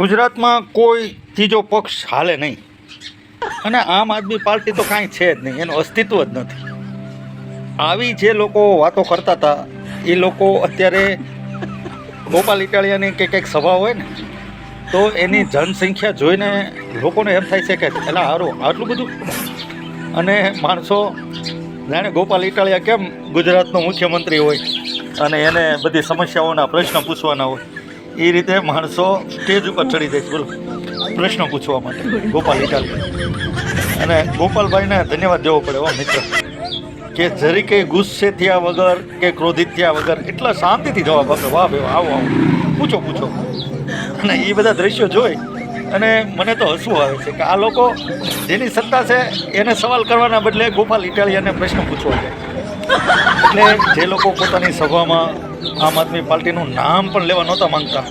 ગુજરાતમાં કોઈ ત્રીજો પક્ષ હાલે નહીં. અને આમ આદમી પાર્ટી તો કાંઈ છે જ નહીં, એનું અસ્તિત્વ જ નથી. આવી જે લોકો વાતો કરતા હતા, એ લોકો અત્યારે ગોપાલ ઇટાલિયાની કે કંઈક સભા હોય ને, તો એની જનસંખ્યા જોઈને લોકોને એમ થાય છે કે એલા સારું આટલું બધું? અને માણસો, જાણે ગોપાલ ઇટાલિયા કેમ ગુજરાતનો મુખ્યમંત્રી હોય અને એને બધી સમસ્યાઓના પ્રશ્ન પૂછવાના હોય. એ રીતે માણસો સ્ટેજ ઉપર ચડી જાય છે. બોલો. પ્રશ્ન પૂછવા માટે. ગોપાલ ઇટાલિયા અને ગોપાલભાઈને ધન્યવાદ દેવો પડે, હો, મિત્ર. કે જરી કંઈ ગુસ્સે થયા વગર કે ક્રોધિત થયા વગર એટલા શાંતિથી જવાબ આપે. વાહ ભાઈ આવો આવો પૂછો પૂછો. અને એ બધા દ્રશ્યો જોઈ અને મને તો હસવું આવે છે કે આ લોકો જેની સત્તા છે એને સવાલ કરવાના બદલે ગોપાલ ઇટાલિયાને પ્રશ્ન પૂછવા જાય. એટલે જે લોકો પોતાની સભામાં આમ આદમી પાર્ટીનું નામ પણ લેવા નહોતા માંગતા.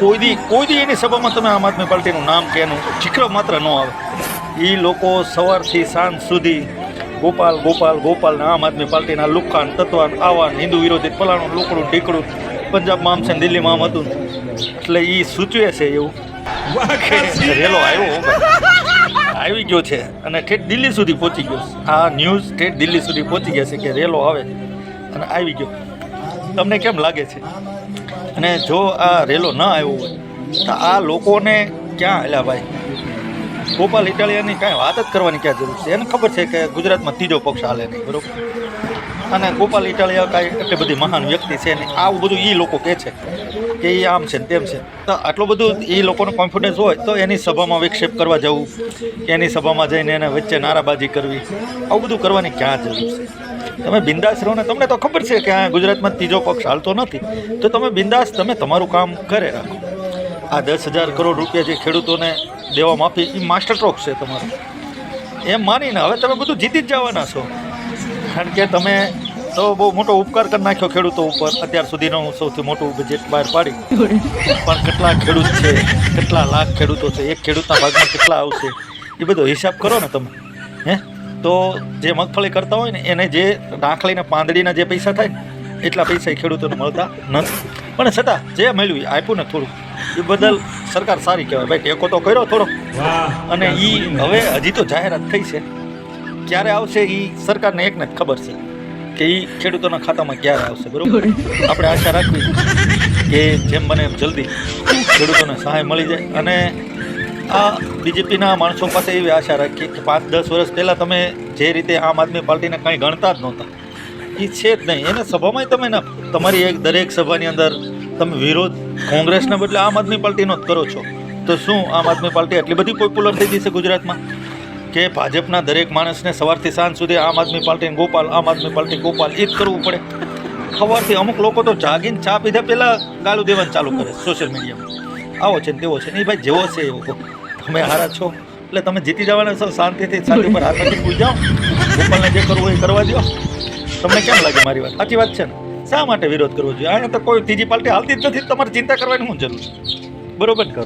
કોઈ દી કોઈ દી એની સભામાં તમે આમ આદમી પાર્ટીનું નામ કે એનું માત્ર ન આવે. એ લોકો સવારથી સાંજ સુધી ગોપાલ ગોપાલ ગોપાલ ને આમ આદમી પાર્ટીના લુખાન તત્વાન આવાન હિન્દુ વિરોધી ફલાણું લોકડું ઢીકડું પંજાબમાં આમ છે ને દિલ્હીમાં આમ હતું. એટલે એ સૂચવે છે એવું. રેલો આવ્યો આવી ગયો છે અને ઠેઠ દિલ્હી સુધી પહોંચી ગયો આ ન્યૂઝ ઠેઠ દિલ્હી સુધી પહોંચી ગયા છે કે રેલો આવે. અને આવી ગયો. તમને કેમ લાગે છે? અને જો આ રેલો ન આવ્યો હોય, તો આ લોકોને ક્યાં એલા ભાઈ? ગોપાલ ઇટાલિયાની કાંઈ વાત જ કરવાની ક્યાં જરૂર છે? એને ખબર છે કે ગુજરાતમાં ત્રીજો પક્ષ હાલે નહીં, બરોબર? અને ગોપાલ ઇટાલિયા કાંઈ એટલી બધી મહાન વ્યક્તિ છે ને, આવું બધું એ લોકો કહે છે કે એ આમ છે ને તેમ છે. તો આટલું બધું એ લોકોનો કોન્ફિડન્સ હોય, તો એની સભામાં વિક્ષેપ કરવા જવું, કે એની સભામાં જઈને એને વચ્ચે નારાબાજી કરવી, આવું બધું કરવાની ક્યાં જરૂર છે? તમે બિંદાસ રહો ને તમને તો ખબર છે કે આ ગુજરાતમાં ત્રીજો પક્ષ હાલતો નથી. તો તમે બિંદાસ, તમે તમારું કામ કરે રાખો. આ દસ હજાર કરોડ રૂપિયા જે ખેડૂતોને દેવા માફી એ માસ્ટર સ્ટ્રોક છે તમારો. એમ માનીને હવે તમે બધું જીતી જ જવાના છો. કારણ કે તમે તો બહુ મોટો ઉપકાર કરી નાખ્યો ખેડૂતો ઉપર. અત્યાર સુધીનો સૌથી મોટું બજેટ બહાર પાડી. પણ કેટલા ખેડૂત છે, કેટલા લાખ ખેડૂતો છે, એક ખેડૂતના ભાગમાં કેટલા આવશે? એ બધો હિસાબ કરો ને તમે. હે? તો જે મગફળી કરતા હોય ને એને જે નાખલીને પાંદડીના જે પૈસા થાય ને એટલા પૈસા એ ખેડૂતોને મળતા નથી. પણ છતાં જે મળ્યું એ આપ્યું ને થોડું એ બદલ સરકાર સારી કહેવાય. ભાઈ ટેકો તો કર્યો થોડો. અને એ હવે હજી તો જાહેરાત થઈ છે. ક્યારે આવશે એ સરકારને એકને જ ખબર છે કે એ ખેડૂતોના ખાતામાં ક્યારે આવશે બરોબર? આપણે આશા રાખવી કે જેમ બને એમ જલ્દી ખેડૂતોને સહાય મળી જાય. અને આ બીજેપીના માણસો પાસે એવી આશા રાખીએ કે પાંચ, દસ વર્ષ પહેલાં તમે જે રીતે આમ આદમી પાર્ટીને કંઈ ગણતા જ નહોતા. એ છે જ નહીં. એને સભામાંય તમે ના, તમારી એક દરેક સભાની અંદર તમે વિરોધ કોંગ્રેસના બદલે આમ આદમી પાર્ટીનો જ કરો છો. તો શું આમ આદમી પાર્ટી એટલી બધી પોપ્યુલર થઈ ગઈ છે ગુજરાતમાં? કે ભાજપના દરેક માણસને સવારથી સાંજ સુધી આમ આદમી પાર્ટી ગોપાલ, આમ આદમી પાર્ટી, ગોપાલ એ જ કરવું પડે. સવારથી અમુક લોકો તો જાગીને ચા પીધા પહેલાં ગાળું દેવાનું ચાલુ કરે સોશિયલ મીડિયામાં આવો છે ને તેવો છે ને. એ ભાઈ જેવો છે એવો. તમે હારા છો. એટલે તમે જીતી જવાના છો, શાંતિથી શાંતિ પર હાથ ભૂલ જાઓ. ગોપાલને જે કરવું એ કરવા દો તમને કેમ લાગે મારી વાત? સાચી વાત છે ને? શા માટે વિરોધ કરવો જોઈએ? અહીંયા તો કોઈ ત્રીજી પાર્ટી હાલતી જ નથી. તમારે ચિંતા કરવાની હું જરૂર છે? બરોબર કરો.